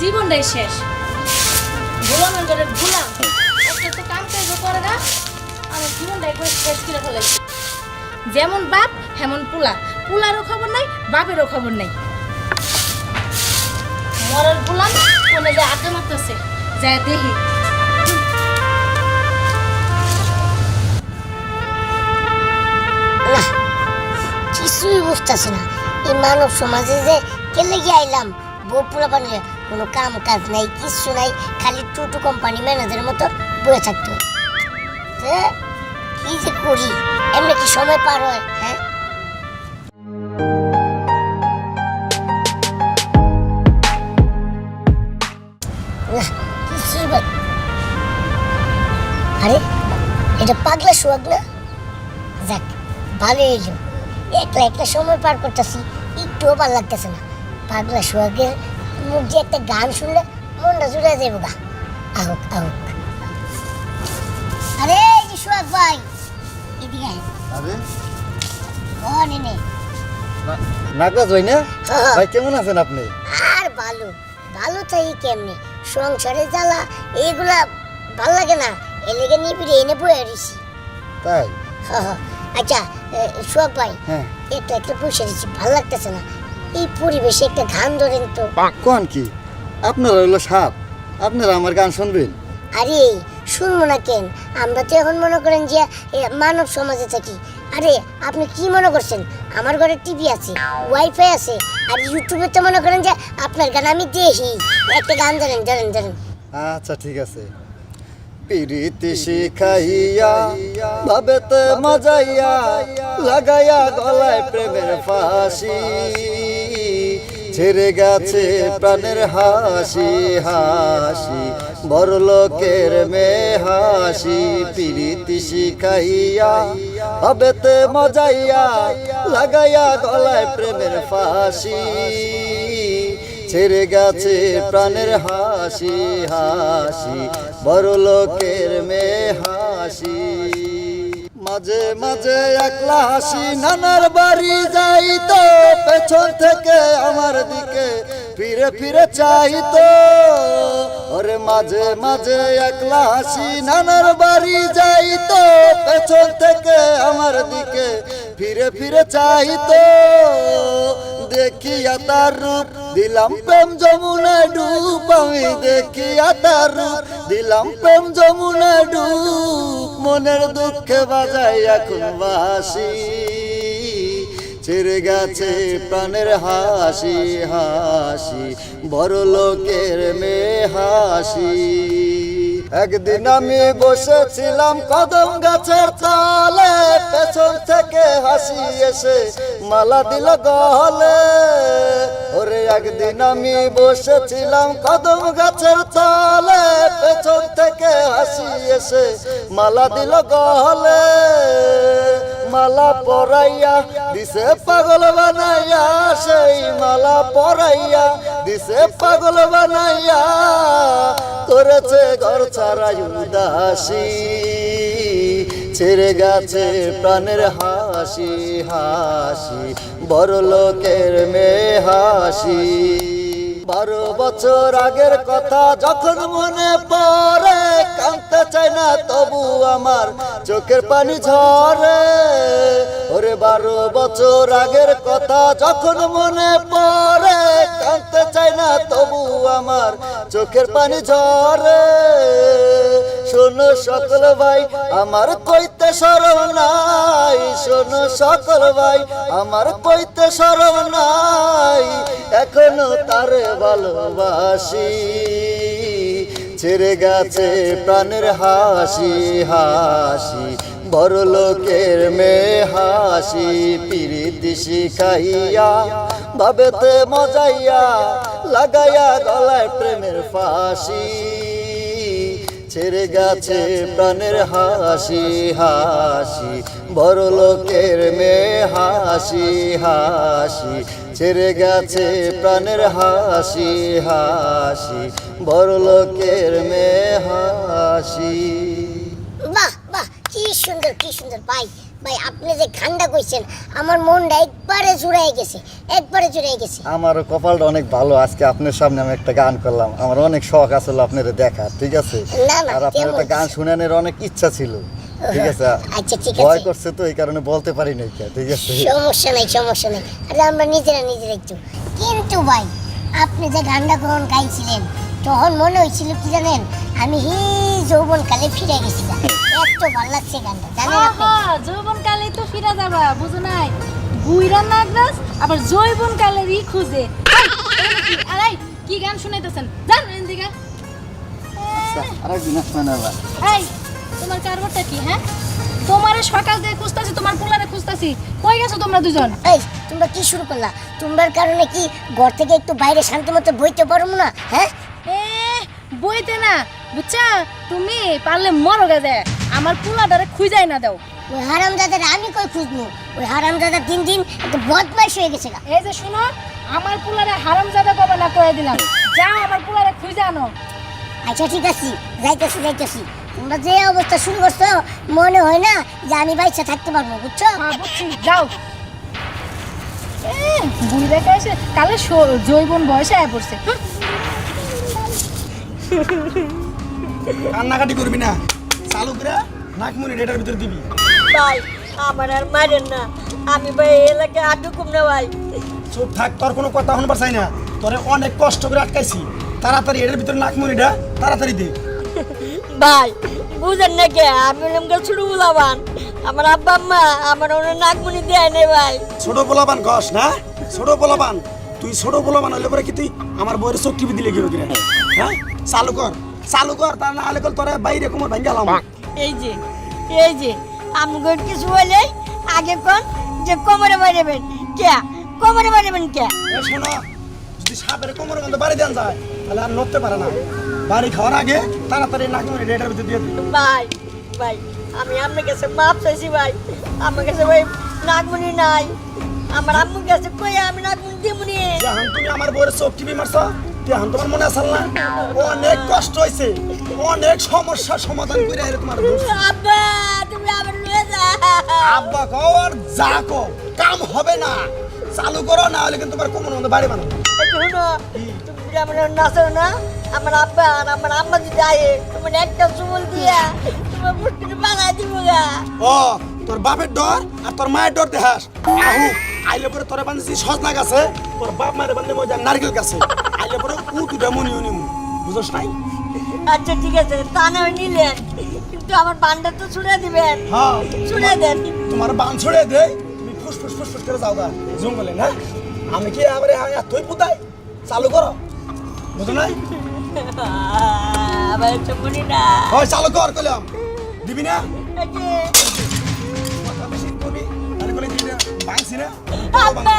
জীবনটাই শেষ। গোলাম কাম করে না শেষ যেমন বাপ, হেমন পোলা। পোলারও খবর নাই, বাপেরও খবর নাই। মরার গোলাম কোনে যে আড্ডা মারতেছে দেখি না, কিছুই বুঝতেছে না। এই মানব সমাজে যে কেলে গিয়ে আইলাম, বউ পুরো বানিয়ে। কোনো কাম কাজ নাই, কিচ্ছু নাই, খালি টুটু কোম্পানি ম্যানেজারের মতো বয়ে থাকতো। কি যে করি? এমনি কি সময় পার হয় হ্যাঁ? আরে, এটা পাগলা সোয়াগ না? যাক ভালো একলা একটা সময় পার করতেছি, একটুও ভালো লাগতেছে না। পাগলা সোহাগের মুখ দিয়ে একটা গান শুনলে মনটা জুড়ে যাব গা। আহুক আহুক। আরে সোহাগ ভাই এদিকে আরে? ও নাগরাজ ভাই না। ভাই কেমন আছেন আপনি? আর ভালো ভালো তাই কেমনি? সংসারে জ্বালা এইগুলা ভালো লাগে না। এ লেগে নিবিড়ে এনে বয়ে রইছি। তাই। আচ্ছা সোহাগ ভাই হ্যাঁ। একটা একটা বসে রয়েছি ভালো লাগতেছে না। এই পরিবেশে একটা গান ধরেন তো। কোন কি? আপনারা হলো সাপ। আপনারা আমার গান শুনবেন। আরে শুনব না কেন? আমরা তো এখন মনে করেন যে মানব সমাজে থাকি। আরে আপনি কি মনে করছেন? আমার ঘরে টিভি আছে ওয়াইফাই আছে আর ইউটিউবে তো মনে করেন যে আপনার গান আমি দেখি। একটা গান ধরেন ধরেন ধরেন। আচ্ছা ঠিক আছে। পিরিতি শিখাইয়া ভাবেতে মজাইয়া লাগাইয়া গলায় প্রেমের ফাঁসি। ছেড়ে গেছে প্রাণের হাসি হাসি। বড় লোকের মেয়ে হাসি, পিরিতি শিখাইয়া ভাবেতে মজাইয়া, লাগাইয়া গলায় প্রেমের ফাঁসি। ছেড়ে গেছে প্রাণের হাসি হাসি। বড় লোকের মেয়ে হাসি। মাঝে মাঝে একলা হাসি, নানার বাড়ি যাই তো, পেছন থেকে আমার দিকে ফিরে ফিরে চাই তো। ওরে মাঝে মাঝে একলা হাসি, নানার বাড়ি যাই তো, পেছন থেকে আমার দিকে ফিরে ফিরে চাই তো। দেখিয়া তার রূপ দিলাম প্রেম যমুনায় ডুব আমি দেখিয়া তার দিলাম প্রেম যমুনায় ডুব, মনের দুঃখে বাজাই এখন বাসি। ছেড়ে গেছে প্রাণের হাসি হাসি, বড় লোকের মেয়ে হাসি। একদিন আমি বসেছিলাম কদম গাছের তলে, পেছন থেকে হাসি এসে মালা দিল গলে একদিন আমি বসেছিলাম কদম গাছের তলে, পেছন থেকে হাসি এসে মালা দিল গহলে। মালা পরাইয়া দিছে পাগল বানাইয়া, সেই মালা পরাইয়া দিছে পাগল বানাইয়া। করেছে ঘর ছাড়াই উদাসী। ছেড়ে গেছে প্রাণের হাসি হাসি, বড় লোকের মেয়ে হাসি। বারো বছর আগের কথা যখন মনে পড়ে, কাঁদতে চাই না তবু আমার চোখের পানি ঝরে। ওরে বারো বছর আগের কথা যখন মনে পড়ে, কাঁদতে চাই না তবু আমার চোখের পানি ঝরে। শোনো সকল ভাই, আমার কইতে সরম নাই। শোনো সকল ভাই, আমার কইতে সরম নাই। এখনও তারে ভালোবাসি। ছেড়ে গেছে প্রাণের হাসি হাসি। বড় লোকের মেয়ে হাসি, পিরিতি শিখাইয়া, ভাবেতে মজাইয়া, লাগাইয়া গলায় প্রেমের ফাঁসি। ছেড়ে গাছে প্রাণের হাসি হাসি, বড় লোকের মেয়ে হাসি হাসি, ছেড়ে গেছে প্রাণের হাসি হাসি, বড় লোকের মেয়ে হাসি। কি সুন্দর কি সুন্দর। ভাই ভাই আপনি যে খান্ডা কইছেন আমার মনটা একবারে জুড়াই গেছে একবারে জুড়াই গেছে। আমারও কপালটা অনেক ভালো আজকে আপনার সামনে আমি একটা গান করলাম। আমার অনেক শখ আসলে আপনার দেখার ঠিক আছে? না, না, আর আপনার? একটা গান শুনানোর অনেক ইচ্ছা ছিল ঠিক আছে? আচ্ছা ঠিক আছে। ভয় করছে তো এই কারণে বলতে পারি নাই কে, ঠিক আছে? সমস্যা নাই সমস্যা নাই। আরে আমরা নিজেরা নিজেরা একটু। কিন্তু ভাই আপনি যে গানটা গ্রহণ গাইছিলেন তখন মনে হয়েছিল কি জানেন আমি হি যৌবন কালে ফিরে গেছিলাম। এত ভালো লাগছে গানটা জানেন আপনি? যৌবন কালে তো ফিরা যাবা বুঝো নাই। বুইরা নাগরাজ আবার জৈবন কালেরই খুঁজে আরে কি গান শুনাইতেছেন? জান এদিকে। আচ্ছা, আরেকদিন আসবেন এই তোমার কারবারটা কি হ্যাঁ? তোমারে সকাল থেকে খুঁজতাছি তোমার পোলারে খুঁজতাছি। কই গেছো তোমরা দুজন? এই তোমরা কি শুরু করলা? তোমার কারণে কি ঘর থেকে একটু বাইরে শান্তি মতো বইতে পারব না হ্যাঁ? বইতে না। বুঝছা? তুমি পারলে মরো গেছে আমার পোলাটারে খুঁজাই না দাও। ওই হারাম দাদার আমি কই খুঁজবো? ওই হারাম দাদা দিন দিন একটু বদমাইশ হয়ে গেছে এই যে শুনো আমার পোলারে হারামজাদা কবে না করে দিলাম। যাও আমার পোলারে খুঁজে আনো। আচ্ছা ঠিক আছে। যাইতেছি যাইতেছি। তোমরা যে অবস্থা শুরু করছ মনে হয় না যে আমি বাইচা থাকতে পারব বুঝছ? হ্যাঁ বুঝছি। যাও। এ, বুড়ি দেখা এসে কালে জৈবন বয়সে আয় পড়ছে। কান্নাকাটি করবি না। চালু করে নাকমুনি এটার ভিতরে দিবি। ভাই আমার আর মারেন না। আমি ভাই এলাকায় আটুকুম না ভাই। চুপ থাক তোর কোনো কথা শুনবার চাই না। তোরে অনেক কষ্ট করে আটকাইছি। তাড়াতাড়ি এটার ভিতরে নাকমুনিটা তাড়াতাড়ি দে। ভাই বুঝেন না কে আমি এমকে ছুটু বুলাবান আমার আব্বা আম্মা আমার ওনার নাকমুনি দেয় নেই ভাই। ছোট পোলাবান কস না? ছোট পোলাবান তুই ছোট পোলাবান হইলে পরে কি তুই আমার বইয়ের চোখ টিপি দিলে কি হবে কিনা? হ্যাঁ? চালু কর চালু কর তা না হলে কল তোরে বাইরে কোমর ভাঙ্গে গেলাম এই যে এই যে আমি কিছু বলে আগে কোন যে কোমরে মারবেন? কে? কোমরে মারবেন কে? শোনো যদি সাপের কোমর গন্ধ বাড়ি দেন যায় তাহলে আর নড়তে পারে না। বাড়ি খাওয়ার আগে তাড়াতাড়ি নাকমুনি এটার ভিতরে দিয়ে দিই ভাই ভাই আমি আপনার কাছে মাপ চাইছি ভাই। আমার কাছে ভাই নাগমণি নাই। আমার আম্মুর কাছে কই আমি নাগমণি দিমুনি যখন তুমি আমার বউয়ের চোখ টিপি মারছো? তখন তোমার মনে আসল না? অনেক কষ্ট হয়েছে অনেক সমস্যার সমাধান করে আইলে তোমার। আব্বা তুমি আবার নিয়ে যা। আব্বা কর যা কো কাম হবে না। চালু করো না হলে কিন্তু তোমার কোমর মধ্যে বাড়ি বানাবো শুনো তুমি আমার নাচো না আমার আব্বা আর আমার আম্মা যদি আয়ে তোমার একটা চুমুল দিয়া তোমার মুষ্টিতে বানাই দিব গা। ও তোর বাপের ডর আর তোর মায়ের ডর দেখাস। আহু আইলে পরে তোরে বান্ধছি সজনা গাছে। তোর বাপ মায়ের বান্ধে মজা নারকেল গাছে। আইলে পরে উ দুটা মনি উনি বুঝোস নাই? আচ্ছা ঠিক আছে তা না হয় নিলেন। কিন্তু আমার বান্ডা তো ছুড়ে দিবেন। হ্যাঁ। ছুড়ে দেন। তোমার বান ছড়ে দে তুমি ফুস ফুস ফুস ফুস করে যাও গা জঙ্গলে না? আমি কি আবার তুই পুতাই? চালু করো। বুঝো নাই? আবার চুমুনি না। হয় চালু কর কইলাম। দিবি না? ভাঙছি না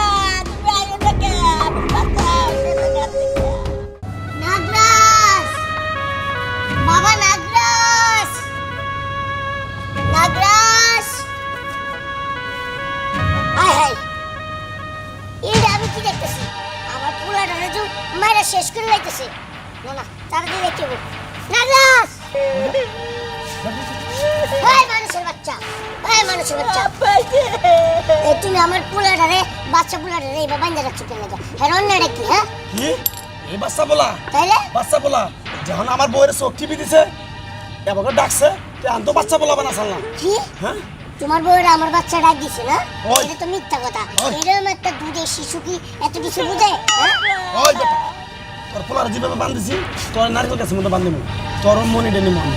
এই তুমি আমার পুলাটারে বাচ্চা পুলাটারে এইভাবে বান্ধা রাখছো কেন লাগা হ্যাঁ অন্যটা কি হ্যাঁ? কি? এই বাচ্চা বলা তাইলে? বাচ্চা বলা যখন আমার বউয়ের চোখ টিপি দিছে। এবার ডাকছে আমি তো বাচ্চা বলা বানা চাললাম কি? হ্যাঁ? তোমার বউরা আমার বাচ্চা ডাক দিছে না। এটা তো মিথ্যা কথা। এরকম একটা দুধের শিশু কি এত কিছু বুঝে হ্যাঁ? ওই বেটা তোর পোলার যেভাবে বান্ধিছি তোর নারকেল গাছের মধ্যে বান্ধিব। তোর মনি ডেনি মন।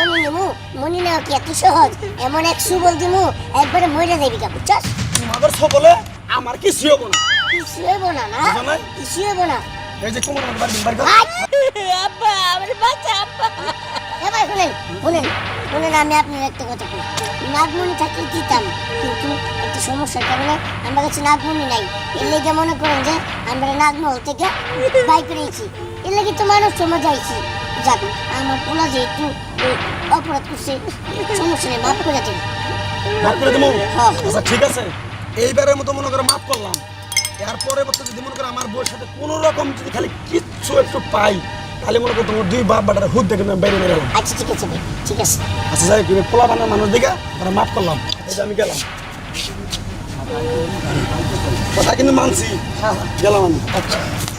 মনি নেমু মনি নেওয়া কি এত সহজ? এমন এক সুবল দিমু একবারে মরে যাবি কা বুঝছস? তোমাদের সকলে আমার কিছু হব না। হইব না না? হইব না? এই যে কোমর বাড়ি কর। আয়! আব্বা আমার বাচ্চা আব্বা। এবার শুনেন শুনেন শুনেন আমি আপনার একটা কথা বলি নাগমণি থাকলে দিতাম কিন্তু একটা সমস্যার কারণে আমার কাছে নাগমণি নাই। এর লেগে মনে করেন যে আমরা নাগমহল থেকে বাই করেছি এর লেগে তো মানুষ সময় যাইছি যাক আমার পোলা যে একটু অপরাধ করছে। সমস্যা নেই মাফ করে দেন। মাফ করে দেবো হ্যাঁ। আচ্ছা ঠিক আছে। এইবারের মতো মনে করে মাফ করলাম। এর পরবর্তী যদি মনে করো আমার বউয়ের সাথে কোনো রকম যদি খালি কিচ্ছু একটু পাই তাহলে মনে করো তোমার দুই বাপ বাটার হুদ দেখে বাইরে এলাম আচ্ছা ঠিক আছে ঠিক আছে। আচ্ছা যাই হোক, পোলা বানার মানুষ দিকে আমরা মাফ করলাম। এই আমি গেলাম। কথা কিন্তু মানছি। গেলাম আমি। মারো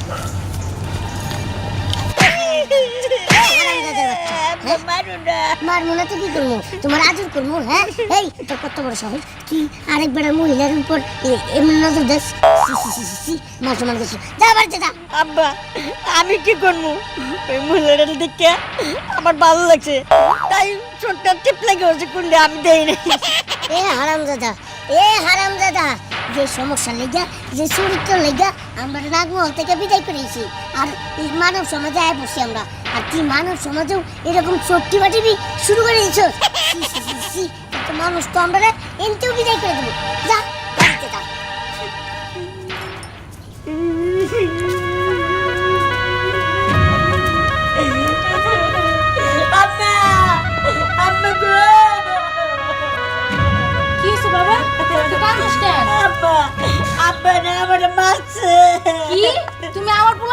মারবো না তো কি করব তোমার আদর করব হ্যাঁ? এই তোর কত বড় সাহস। কি? আরেকবার মহিলার উপর এমন নজর দেশ যা বাড়িতে যা আব্বা আমি কি করব ওই মহিলাটা দেখে আমার ভালো লাগছে। তাই ছোটটা টিপ লাগে হচ্ছে করলে আমি দেই না এ হারাম দাদা এ হারাম দাদা যে সমস্যা লেগা যে চরিত্র লেগা আমরা নাগমহল থেকে বিদায় করেছি। আর মানব সমাজে আয় বসছি আমরা। আর তুই মানব সমাজেও এরকম চট্টি বাটিবি শুরু করে দিছ মানুষ তো আমরা এনতেও বিদায় করে দেবো। যা বাড়িতে যা।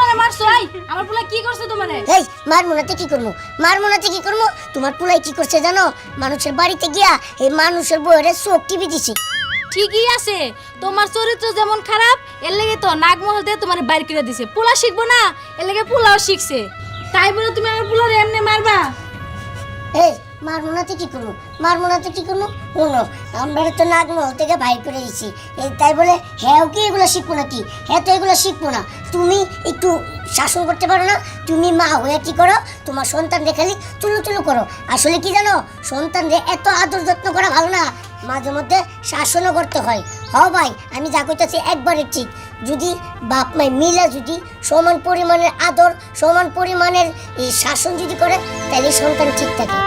আমার মারছো? এই আমার পোলা কি করছে তোমারে? এই মার মোনাতে কি করব মার মোনাতে কি করব তোমার পুলাই কি করছে জানো? মানুষের বাড়িতে গিয়া এই মানুষের বইয়ের চোখ টিপি দিছি। ঠিকই আছে। তোমার চরিত্র যেমন খারাপ এর লেগে তো নাগমহল দিয়ে তোমার বাইর করে দিছে। পোলা শিখব না এর লেগে পোলাও শিখছে। তাই বলে তুমি আমার পোলারে এমনি মারবা? এই মার মোনাতে কি করব মার মোনাতে কি করব শোনো আমরা তো নাগমহল থেকে বাইর করে দিছি। এই তাই বলে হ্যাঁ কি এগুলো শিখব নাকি? হ্যাঁ তো এগুলো শিখব না। তুমি একটু শাসন করতে পারো না, তুমি মা হয়ে কি করো? তোমার সন্তানদের খালি চুলু চুলু করো। আসলে কি জানো, সন্তানদের এত আদর যত্ন করা ভালো না, মাঝে মধ্যে শাসনও করতে হয়। হ ভাই, আমি যা করতেছি একবারে ঠিক। যদি বাপ মাই মিলে যদি সমান পরিমাণের আদর, সমান পরিমাণের এই শাসন যদি করে তাহলে সন্তান ঠিক থাকে।